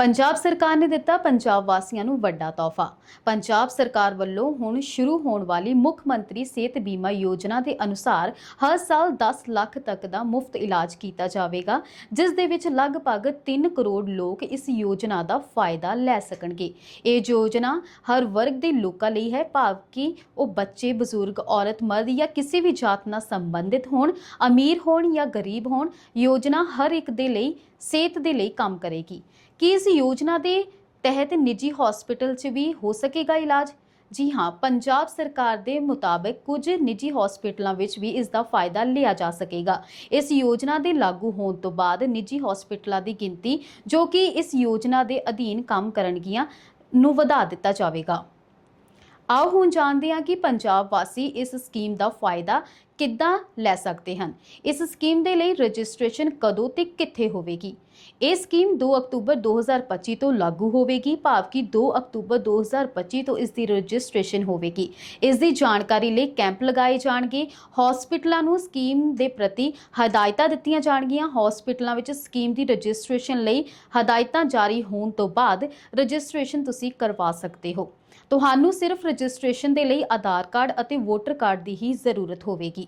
ਪੰਜਾਬ ਸਰਕਾਰ ਨੇ ਦਿੱਤਾ ਪੰਜਾਬ ਵਾਸੀਆਂ ਨੂੰ ਵੱਡਾ ਤੋਹਫਾ। ਪੰਜਾਬ ਸਰਕਾਰ ਵੱਲੋਂ ਹੁਣ ਸ਼ੁਰੂ ਹੋਣ ਵਾਲੀ ਮੁੱਖ ਮੰਤਰੀ ਸਿਹਤ ਬੀਮਾ ਯੋਜਨਾ ਦੇ ਅਨੁਸਾਰ ਹਰ ਸਾਲ 10 ਲੱਖ ਤੱਕ ਦਾ ਮੁਫਤ ਇਲਾਜ ਕੀਤਾ ਜਾਵੇਗਾ, ਜਿਸ ਦੇ ਵਿੱਚ ਲਗਭਗ 3 ਕਰੋੜ ਲੋਕ ਇਸ ਯੋਜਨਾ ਦਾ ਫਾਇਦਾ ਲੈ ਸਕਣਗੇ। ਇਹ ਯੋਜਨਾ ਹਰ ਵਰਗ ਦੇ ਲੋਕਾਂ ਲਈ ਹੈ ਭਾਵ ਕਿ ਉਹ ਬੱਚੇ, ਬਜ਼ੁਰਗ, ਔਰਤ, ਮਰਦ ਜਾਂ ਕਿਸੇ ਵੀ ਜਾਤ ਨਾਲ ਸੰਬੰਧਿਤ ਹੋਣ, ਅਮੀਰ ਹੋਣ ਜਾਂ ਗਰੀਬ ਹੋਣ, ਯੋਜਨਾ ਹਰ ਇੱਕ ਦੇ ਲਈ, ਸਿਹਤ ਦੇ ਲਈ ਕੰਮ ਕਰੇਗੀ। ਕੀ ਇਸ ਯੋਜਨਾ ਦੇ ਤਹਿਤ ਨਿੱਜੀ ਹਸਪੀਟਲ 'ਚ ਵੀ ਹੋ ਸਕੇਗਾ ਇਲਾਜ? ਜੀ ਹਾਂ, ਪੰਜਾਬ ਸਰਕਾਰ ਦੇ ਮੁਤਾਬਕ ਕੁਝ ਨਿੱਜੀ ਹਸਪੀਟਲਾਂ ਵਿੱਚ ਵੀ ਇਸ ਦਾ ਫਾਇਦਾ ਲਿਆ ਜਾ ਸਕੇਗਾ। ਇਸ ਯੋਜਨਾ ਦੇ ਲਾਗੂ ਹੋਣ ਤੋਂ ਬਾਅਦ ਨਿੱਜੀ ਹਸਪੀਟਲਾਂ ਦੀ ਗਿਣਤੀ, ਜੋ ਕਿ ਇਸ ਯੋਜਨਾ ਦੇ ਅਧੀਨ ਕੰਮ ਕਰਨਗੀਆਂ, ਨੂੰ ਵਧਾ ਦਿੱਤਾ ਜਾਵੇਗਾ। ਆਓ ਹੁਣ ਜਾਣਦੇ ਹਾਂ ਕਿ ਪੰਜਾਬ ਵਾਸੀ ਇਸ ਸਕੀਮ ਦਾ ਫਾਇਦਾ ਕਿੱਦਾਂ ਲੈ ਸਕਦੇ ਹਨ? ਇਸ ਸਕੀਮ ਦੇ ਲਈ ਰਜਿਸਟ੍ਰੇਸ਼ਨ ਕਦੋਂ ਤੇ ਕਿੱਥੇ ਹੋਵੇਗੀ? ਇਹ ਸਕੀਮ 2 ਅਕਤੂਬਰ 2025 ਤੋਂ ਲਾਗੂ ਹੋਵੇਗੀ ਭਾਵ ਕਿ 2 ਅਕਤੂਬਰ 2025 ਤੋਂ ਇਸ ਦੀ ਰਜਿਸਟ੍ਰੇਸ਼ਨ ਹੋਵੇਗੀ। ਇਸ ਦੀ ਜਾਣਕਾਰੀ ਲਈ ਕੈਂਪ ਲਗਾਏ ਜਾਣਗੇ। ਹਸਪੀਟਲਾਂ ਨੂੰ ਸਕੀਮ ਦੇ ਪ੍ਰਤੀ ਹਦਾਇਤਾਂ ਦਿੱਤੀਆਂ ਜਾਣਗੀਆਂ। ਹਸਪੀਟਲਾਂ ਵਿੱਚ ਸਕੀਮ ਦੀ ਰਜਿਸਟ੍ਰੇਸ਼ਨ ਲਈ ਹਦਾਇਤਾਂ ਜਾਰੀ ਹੋਣ ਤੋਂ ਬਾਅਦ ਰਜਿਸਟ੍ਰੇਸ਼ਨ ਤੁਸੀਂ ਕਰਵਾ ਸਕਦੇ ਹੋ। ਤੁਹਾਨੂੰ ਸਿਰਫ ਰਜਿਸਟ੍ਰੇਸ਼ਨ ਦੇ ਲਈ ਆਧਾਰ ਕਾਰਡ ਅਤੇ ਵੋਟਰ ਕਾਰਡ ਦੀ ਹੀ ਜ਼ਰੂਰਤ ਹੋਵੇਗੀ।